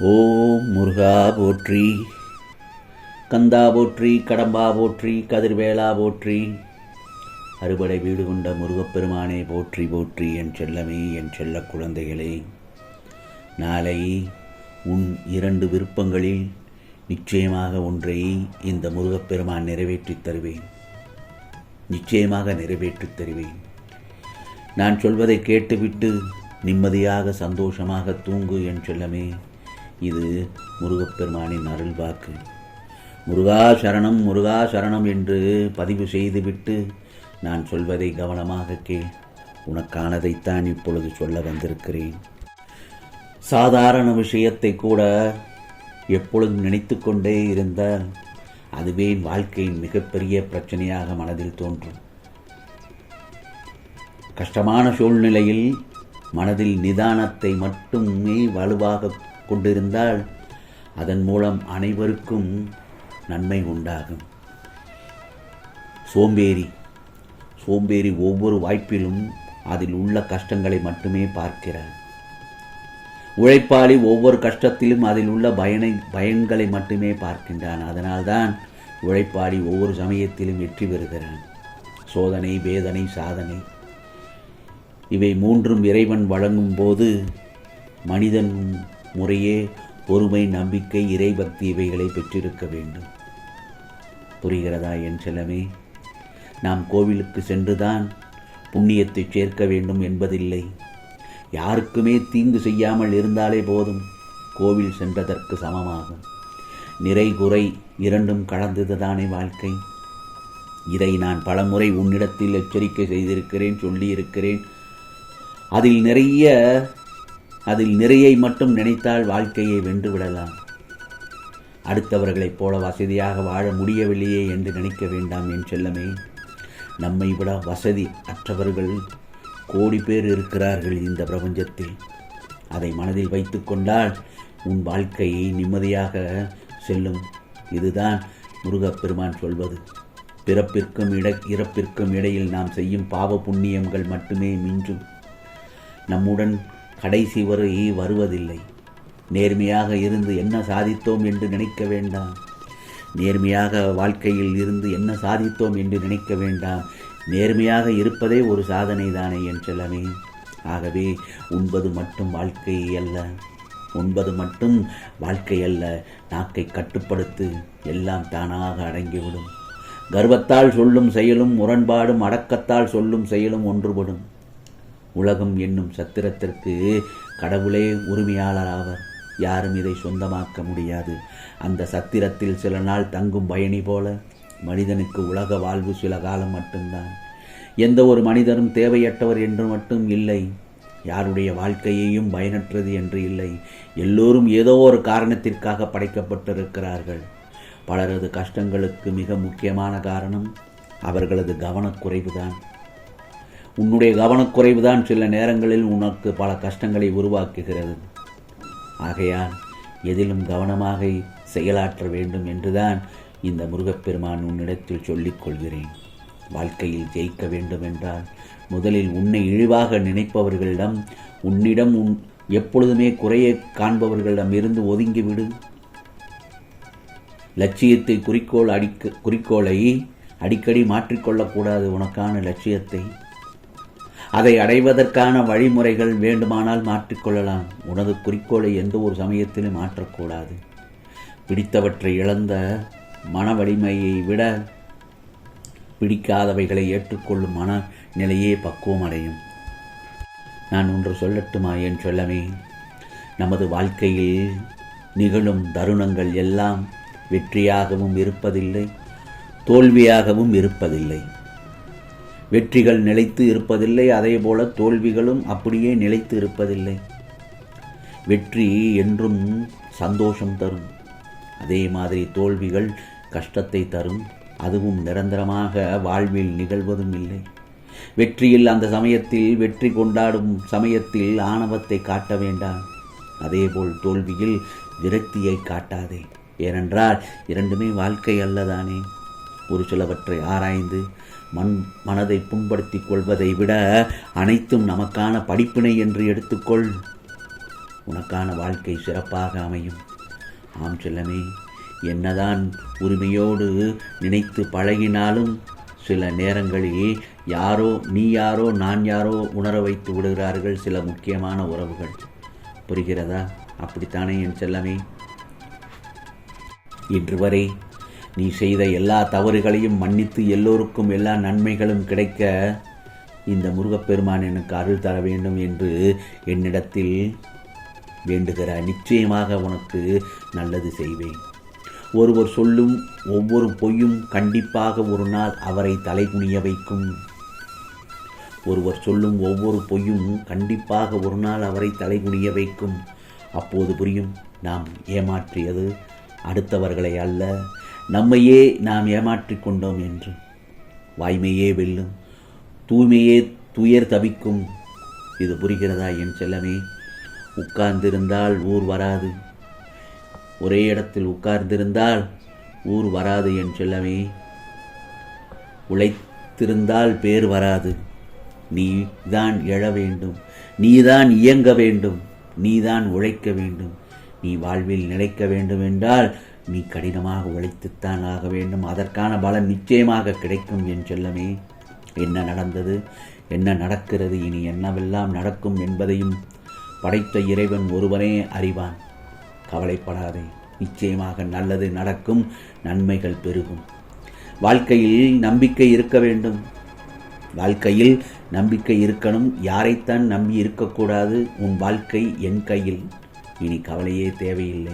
ஓம் முருகா போற்றி. கந்தா போற்றி கடம்பா போற்றி கதிர்வேலா போற்றி. அறுபடை வீடு கொண்ட முருகப்பெருமானே போற்றி போற்றி என் செல்லமே என் செல்ல குழந்தைகளே. நாளை உன் இரண்டு விருப்பங்களில் நிச்சயமாக ஒன்றை இந்த முருகப்பெருமான் நிறைவேற்றித் தருவேன். நிச்சயமாக நிறைவேற்றித் தருவேன். நான் சொல்வதை கேட்டுவிட்டு நிம்மதியாக சந்தோஷமாக தூங்கு என் செல்லமே. இது முருகப்பெருமானின் அருள் வாக்கு முருகா சரணம் முருகா சரணம் என்று பதிவு செய்துவிட்டு நான் சொல்வதை கவனமாக கேள். உனக்கானதைத்தான் இப்பொழுது சொல்ல வந்திருக்கிறேன். சாதாரண விஷயத்தை கூட எப்பொழுதும் நினைத்து கொண்டே இருந்தால் அதுவே வாழ்க்கையின் மிகப்பெரிய பிரச்சனையாக மனதில் தோன்றும். கஷ்டமான சூழ்நிலையில் மனதில் நிதானத்தை மட்டுமே வலுவாக கொண்டிருந்தால் அதன் மூலம் அனைவருக்கும் நன்மை உண்டாகும். சோம்பேறி சோம்பேறி ஒவ்வொரு வாய்ப்பிலும் அதில் உள்ள கஷ்டங்களை மட்டுமே பார்க்கிறார். உழைப்பாளி ஒவ்வொரு கஷ்டத்திலும் அதில் உள்ள பயனை பயன்களை மட்டுமே பார்க்கின்றான். அதனால்தான் உழைப்பாளி ஒவ்வொரு சமயத்திலும் வெற்றி பெறுகிறான். சோதனை வேதனை சாதனை. இவை மூன்றும் இறைவன் வழங்கும் போது மனிதன் முறையே பொறுமை நம்பிக்கை இறைபக்தி இவைகளை பெற்றிருக்க வேண்டும். புரிகிறதா என் செல்லமே? நாம் கோவிலுக்கு சென்றுதான் புண்ணியத்தை சேர்க்க வேண்டும் என்பதில்லை. யாருக்குமே தீங்கு செய்யாமல் இருந்தாலே போதும். கோவில் சென்றதற்கு சமமாகும். நிறை குறை இரண்டும் கலந்ததுதானே வாழ்க்கை. இதை நான் பலமுறை உன்னிடத்தில் எச்சரிக்கை செய்திருக்கிறேன் சொல்லியிருக்கிறேன். அதில் நிறைய அதில் நிறையை மட்டும் நினைத்தால் வாழ்க்கையை வென்று விடலாம் அடுத்தவர்களைப் போல வசதியாக வாழ முடியவில்லையே என்று நினைக்க வேண்டாம் என் செல்லமே. நம்மை விட வசதி அற்றவர்கள் கோடி பேர் இருக்கிறார்கள் இந்த பிரபஞ்சத்தில். அதை மனதில் வைத்து கொண்டால் உன் வாழ்க்கையை நிம்மதியாக செல்லும். இதுதான் முருகப்பெருமான் சொல்வது. பிறப்பிற்கும் இட இறப்பிற்கும் இடையில் நாம் செய்யும் பாவ புண்ணியங்கள் மட்டுமே மிஞ்சும். நம்முடன் கடைசி வரை வருவதில்லை. நேர்மையாக இருந்து என்ன சாதித்தோம் என்று நினைக்க வேண்டாம். நேர்மையாக வாழ்க்கையில் இருந்து என்ன சாதித்தோம் என்று நினைக்க வேண்டாம். நேர்மையாக இருப்பதே ஒரு சாதனை தானே என் செல்லமே. ஆகவே உண்பது மட்டும் வாழ்க்கை அல்ல. உண்பது மட்டும் வாழ்க்கை அல்ல. நாக்கை கட்டுப்படுத்து எல்லாம் தானாக அடங்கிவிடும். கர்வத்தால் சொல்லும் செயலும் முரண்பாடும் அடக்கத்தால் சொல்லும் செயலும் ஒன்றுபடும். உலகம் என்னும் சத்திரத்திற்கு கடவுளே உரிமையாளர் ஆவர் யாரும் இதை சொந்தமாக்க முடியாது. அந்த சத்திரத்தில் சில நாள் தங்கும் பயணி போல மனிதனுக்கு உலக வாழ்வு சில காலம் மட்டும்தான். எந்த ஒரு மனிதரும் தேவையற்றவர் என்று மட்டும் இல்லை. யாருடைய வாழ்க்கையையும் பயனற்றது என்று இல்லை. எல்லோரும் ஏதோ ஒரு காரணத்திற்காக படைக்கப்பட்டிருக்கிறார்கள். பலரது கஷ்டங்களுக்கு மிக முக்கியமான காரணம் அவர்களது கவனக்குறைவுதான். உன்னுடைய கவனக்குறைவுதான் சில நேரங்களில் உனக்கு பல கஷ்டங்களை உருவாக்குகிறது. ஆகையால் எதிலும் கவனமாக செயலாற்ற வேண்டும் என்றுதான் இந்த முருகப்பெருமான் உன்னிடத்தில் சொல்லிக் கொள்கிறேன். வாழ்க்கையில் ஜெயிக்க வேண்டும் என்றால் முதலில் உன்னை இழிவாக நினைப்பவர்களிடம் உன்னிடம் உன் எப்பொழுதுமே குறையை காண்பவர்களிடம் இருந்து ஒதுங்கிவிடு. லட்சியத்தை குறிக்கோள் அடிக்க குறிக்கோளை அடிக்கடி மாற்றிக்கொள்ளக்கூடாது உனக்கான லட்சியத்தை. அதை அடைவதற்கான வழிமுறைகள் வேண்டுமானால் மாற்றிக்கொள்ளலாம். உனது குறிக்கோளை எந்த ஒரு சமயத்திலும் மாற்றக்கூடாது. பிடித்தவற்றை இழந்த மன வலிமையை விட பிடிக்காதவைகளை ஏற்றுக்கொள்ளும் மன நிலையே பக்குவம் அடையும். நான் ஒன்று சொல்லட்டுமா என் சொல்லமே? நமது வாழ்க்கையில் நிகழும் தருணங்கள் எல்லாம் வெற்றியாகவும் இருப்பதில்லை தோல்வியாகவும் இருப்பதில்லை. வெற்றிகள் நிலைத்து இருப்பதில்லை அதேபோல தோல்விகளும் அப்படியே நிலைத்து இருப்பதில்லை. வெற்றி என்றும் சந்தோஷம் தரும். அதே மாதிரி தோல்விகள் கஷ்டத்தை தரும். அதுவும் நிரந்தரமாக வாழ்வில் நிகழ்வதும் இல்லை. வெற்றியில் அந்த சமயத்தில் வெற்றி கொண்டாடும் சமயத்தில் ஆணவத்தை காட்ட வேண்டாம். அதேபோல் தோல்வியில் விரக்தியை காட்டாதே. ஏனென்றால் இரண்டுமே வாழ்க்கை அல்லதானே. ஒரு சிலவற்றை ஆராய்ந்து மண் மனதை புண்படுத்திக் கொள்வதை விட அனைத்தும் நமக்கான படிப்பினை என்று எடுத்துக்கொள். உனக்கான வாழ்க்கை சிறப்பாக அமையும். ஆம் செல்லமே என்னதான் உரிமையோடு நினைத்து பழகினாலும் சில நேரங்களில் யாரோ நீ யாரோ நான் யாரோ உணர வைத்து விடுகிறார்கள் சில முக்கியமான உறவுகள். புரிகிறதா? அப்படித்தானே என் செல்லமே. இன்று வரை நீ செய்த எல்லா தவறுகளையும் மன்னித்து எல்லோருக்கும் எல்லா நன்மைகளும் கிடைக்க இந்த முருகப்பெருமான் எனக்கு அருள் தர வேண்டும் என்று என்னிடத்தில் வேண்டுகிற நிச்சயமாக உனக்கு நல்லது செய்வேன். ஒருவர் சொல்லும் ஒவ்வொரு பொய்யும் கண்டிப்பாக ஒரு நாள் அவரை தலைகுனிய வைக்கும். ஒருவர் சொல்லும் ஒவ்வொரு பொய்யும் கண்டிப்பாக ஒரு நாள் அவரை தலைகுனிய வைக்கும். அப்போது புரியும் நாம் ஏமாற்றியது அடுத்தவர்களை அல்ல. நம்மையே நாம் ஏமாற்றிக் கொண்டோம் என்று. வாய்மையே வெல்லும். தூய்மையே துயர் தவிக்கும். இது புரிகிறதா என் செல்லமே? உட்கார்ந்திருந்தால் ஊர் வராது. ஒரே இடத்தில் உட்கார்ந்திருந்தால் ஊர் வராது என் செல்லமே. உழைத்திருந்தால் பேர் வராது. நீ தான் எழ வேண்டும். நீதான் இயங்க வேண்டும். நீதான் உழைக்க வேண்டும். நீ வாழ்வில் நிலைக்க வேண்டும் என்றால் நீ கடினமாக உழைத்துத்தான் ஆக வேண்டும். அதற்கான பலன் நிச்சயமாக கிடைக்கும் என் செல்லமே. என்ன நடந்தது? என்ன நடக்கிறது? இனி என்னவெல்லாம் நடக்கும் என்பதையும் படைத்த இறைவன் ஒருவனே அறிவான். கவலைப்படாதே. நிச்சயமாக நல்லது நடக்கும். நன்மைகள் பெருகும். வாழ்க்கையில் நம்பிக்கை இருக்க வேண்டும். வாழ்க்கையில் நம்பிக்கை இருக்கணும். யாரைத்தான் நம்பி இருக்கக்கூடாது உன் வாழ்க்கை என் கையில். இனி கவலையே தேவையில்லை.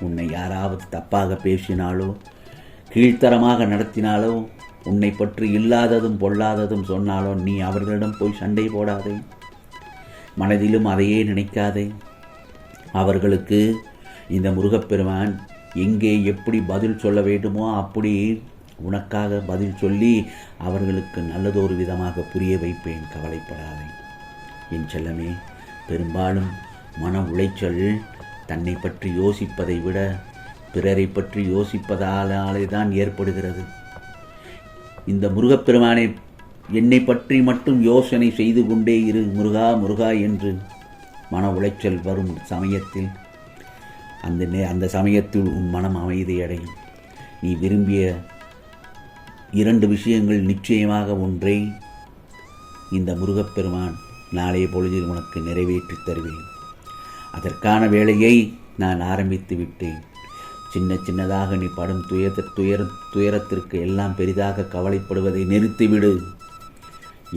உன்னை யாராவது தப்பாக பேசினாலோ கீழ்த்தரமாக நடத்தினாலோ உன்னை பற்றி இல்லாததும் பொல்லாததும் சொன்னாலோ நீ அவர்களிடம் போய் சண்டை போடாதே. மனதிலும் அதையே நினைக்காதே. அவர்களுக்கு இந்த முருகப்பெருமான் எங்கே எப்படி பதில் சொல்ல வேண்டுமோ அப்படி உனக்காக பதில் சொல்லி அவர்களுக்கு நல்லதொரு விதமாக புரிய வைப்பேன் கவலைப்படாதே. என் செல்லமே பெரும்பாலும் மன உளைச்சல் தன்னை பற்றி யோசிப்பதை விட பிறரை பற்றி யோசிப்பதாலே தான் ஏற்படுகிறது. இந்த முருகப்பெருமானை என்னை பற்றி மட்டும் யோசனை செய்து கொண்டே இரு முருகா முருகா என்று மன உளைச்சல் வரும் சமயத்தில். அந்த நே அந்த சமயத்தில் உன் மனம் அமைதியடையும் நீ விரும்பிய இரண்டு விஷயங்கள் நிச்சயமாக ஒன்றை. இந்த முருகப்பெருமான் நாளைய பொழுதில் உனக்கு நிறைவேற்றித் தருவேன். அதற்கான வேலையை நான் ஆரம்பித்து விட்டேன். சின்ன சின்னதாக நீ படும் துயர துயர துயரத்திற்கு எல்லாம் பெரிதாக கவலைப்படுவதை நிறுத்திவிடு.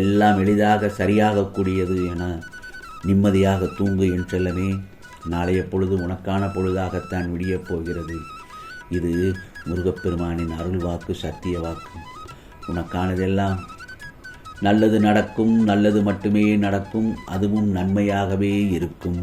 எல்லாம் எளிதாக சரியாகக்கூடியது என நிம்மதியாக தூங்கு என் செல்லமே நாளைய பொழுது உனக்கான பொழுதாகத்தான் விடியப் போகிறது. இது முருகப்பெருமானின் அருள் வாக்கு சத்திய வாக்கு. உனக்கானதெல்லாம் நல்லது நடக்கும் நல்லது மட்டுமே நடக்கும் அதுவும் நன்மையாகவே இருக்கும்.